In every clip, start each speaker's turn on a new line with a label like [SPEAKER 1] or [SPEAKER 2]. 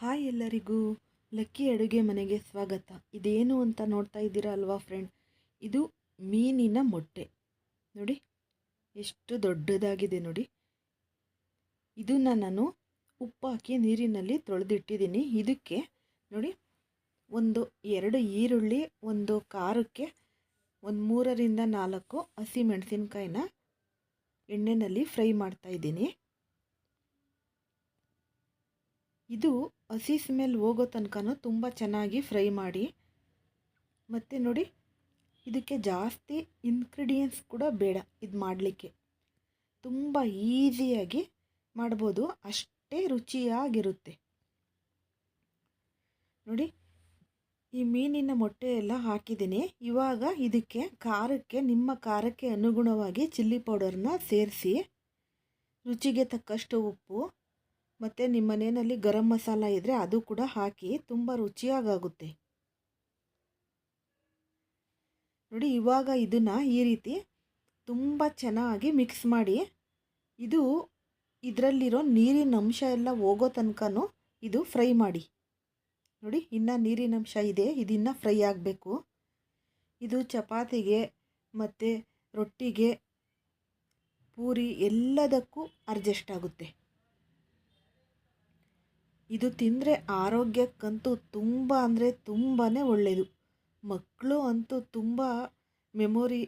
[SPEAKER 1] Hi ಎಲ್ಲರಿಗೂ. Lucky ಅಡುಗೆ ಮನೆಗೆ ಸ್ವಾಗತ. ಇದೇನು ಅಂತ ನೋಡ್ತಾ ಇದ್ದೀರಾ ಅಲ್ವಾ ಫ್ರೆಂಡ್ ಇದು ಮೀನಿನ ಮೊಟ್ಟೆ. ನೋಡಿ, ಎಷ್ಟು ದೊಡ್ಡದಾಗಿದೆ ನೋಡಿ. ಇದನ್ನು ನಾನು ಉಪ್ಪು ಹಾಕಿ ನೀರಿನಲ್ಲಿ ತೊಳೆದಿಟ್ಟಿದ್ದೀನಿ. ಇದಕ್ಕೆ ನೋಡಿ, ಒಂದು ಎರಡು ಈರುಳ್ಳಿ, ಒಂದು ಖಾರಕ್ಕೆ ಒಂದು ಮೂರರಿಂದ ನಾಲ್ಕು ಹಸಿ ಮೆಣಸಿನ್ಕಾಯಿನ ಎಣ್ಣೆಯಲ್ಲಿ ಫ್ರೈ ಮಾಡ್ತಾ ಇದು ಹಸಿ ಸ್ಮೆಲ್ ಹೋಗೋ ತನಕನೂ ತುಂಬ ಚೆನ್ನಾಗಿ ಫ್ರೈ ಮಾಡಿ. ಮತ್ತು ನೋಡಿ, ಇದಕ್ಕೆ ಜಾಸ್ತಿ ಇನ್ಗ್ರೀಡಿಯೆಂಟ್ಸ್ ಕೂಡ ಬೇಡ ಇದು ಮಾಡಲಿಕ್ಕೆ. ತುಂಬ ಈಸಿಯಾಗಿ ಮಾಡ್ಬೋದು, ಅಷ್ಟೇ ರುಚಿಯಾಗಿರುತ್ತೆ. ನೋಡಿ, ಈ ಮೀನಿನ ಮೊಟ್ಟೆ ಎಲ್ಲ ಹಾಕಿದ್ದೀನಿ. ಇವಾಗ ಇದಕ್ಕೆ ಖಾರಕ್ಕೆ, ನಿಮ್ಮ ಖಾರಕ್ಕೆ ಅನುಗುಣವಾಗಿ ಚಿಲ್ಲಿ ಪೌಡರ್ನ ಸೇರಿಸಿ, ರುಚಿಗೆ ತಕ್ಕಷ್ಟು ಉಪ್ಪು ಮತ್ತು ನಿಮ್ಮ ಮನೆಯಲ್ಲಿ ಗರಂ ಮಸಾಲ ಇದ್ದರೆ ಅದು ಕೂಡ ಹಾಕಿ ತುಂಬ ರುಚಿಯಾಗುತ್ತೆ ನೋಡಿ, ಇವಾಗ ಇದನ್ನು ಈ ರೀತಿ ತುಂಬ ಚೆನ್ನಾಗಿ ಮಿಕ್ಸ್ ಮಾಡಿ, ಇದು ಇದರಲ್ಲಿರೋ ನೀರಿನ ಅಂಶ ಎಲ್ಲ ಹೋಗೋ ತನಕನೂ ಇದು ಫ್ರೈ ಮಾಡಿ. ನೋಡಿ, ಇನ್ನು ನೀರಿನ ಅಂಶ ಇದೆ, ಇದಿನ್ನು ಫ್ರೈ ಆಗಬೇಕು. ಇದು ಚಪಾತಿಗೆ ಮತ್ತು ರೊಟ್ಟಿಗೆ ಪೂರಿ ಎಲ್ಲದಕ್ಕೂ ಅಡ್ಜಸ್ಟ್ ಆಗುತ್ತೆ. ಇದು ತಿಂದರೆ ಆರೋಗ್ಯಕ್ಕಂತೂ ತುಂಬ ಅಂದರೆ ತುಂಬಾ ಒಳ್ಳೆಯದು ಮಕ್ಕಳು ಅಂತೂ ತುಂಬ ಮೆಮೊರಿ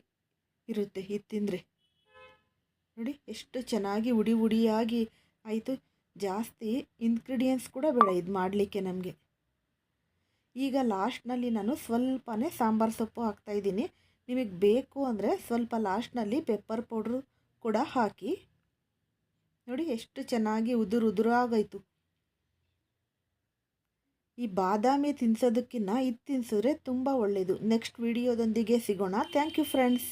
[SPEAKER 1] ಇರುತ್ತೆ ಇದು ತಿಂದರೆ. ನೋಡಿ, ಎಷ್ಟು ಚೆನ್ನಾಗಿ ಉಡಿ ಉಡಿಯಾಗಿ ಆಯಿತು. ಜಾಸ್ತಿ ಇನ್ಗ್ರೀಡಿಯೆಂಟ್ಸ್ ಕೂಡ ಬೇಡ ಇದು ಮಾಡಲಿಕ್ಕೆ ನಮಗೆ. ಈಗ ಲಾಸ್ಟ್ನಲ್ಲಿ ನಾನು ಸ್ವಲ್ಪನೇ ಸಾಂಬಾರು ಸೊಪ್ಪು ಹಾಕ್ತಾಯಿದ್ದೀನಿ ನಿಮಗೆ ಬೇಕು ಅಂದರೆ ಸ್ವಲ್ಪ ಲಾಸ್ಟ್ನಲ್ಲಿ ಪೆಪ್ಪರ್ ಪೌಡ್ರು ಕೂಡ ಹಾಕಿ. ನೋಡಿ, ಎಷ್ಟು ಚೆನ್ನಾಗಿ ಉದುರು ಉದುರಾಗಾಯಿತು ಈ ಬಾದಾಮಿ ತಿನ್ಸೋದಕ್ಕಿಂತ ಇದು ತಿನ್ಸಿದ್ರೆ ತುಂಬ ಒಳ್ಳೆಯದು ನೆಕ್ಸ್ಟ್ ವಿಡಿಯೋದೊಂದಿಗೆ ಸಿಗೋಣ. Thank you friends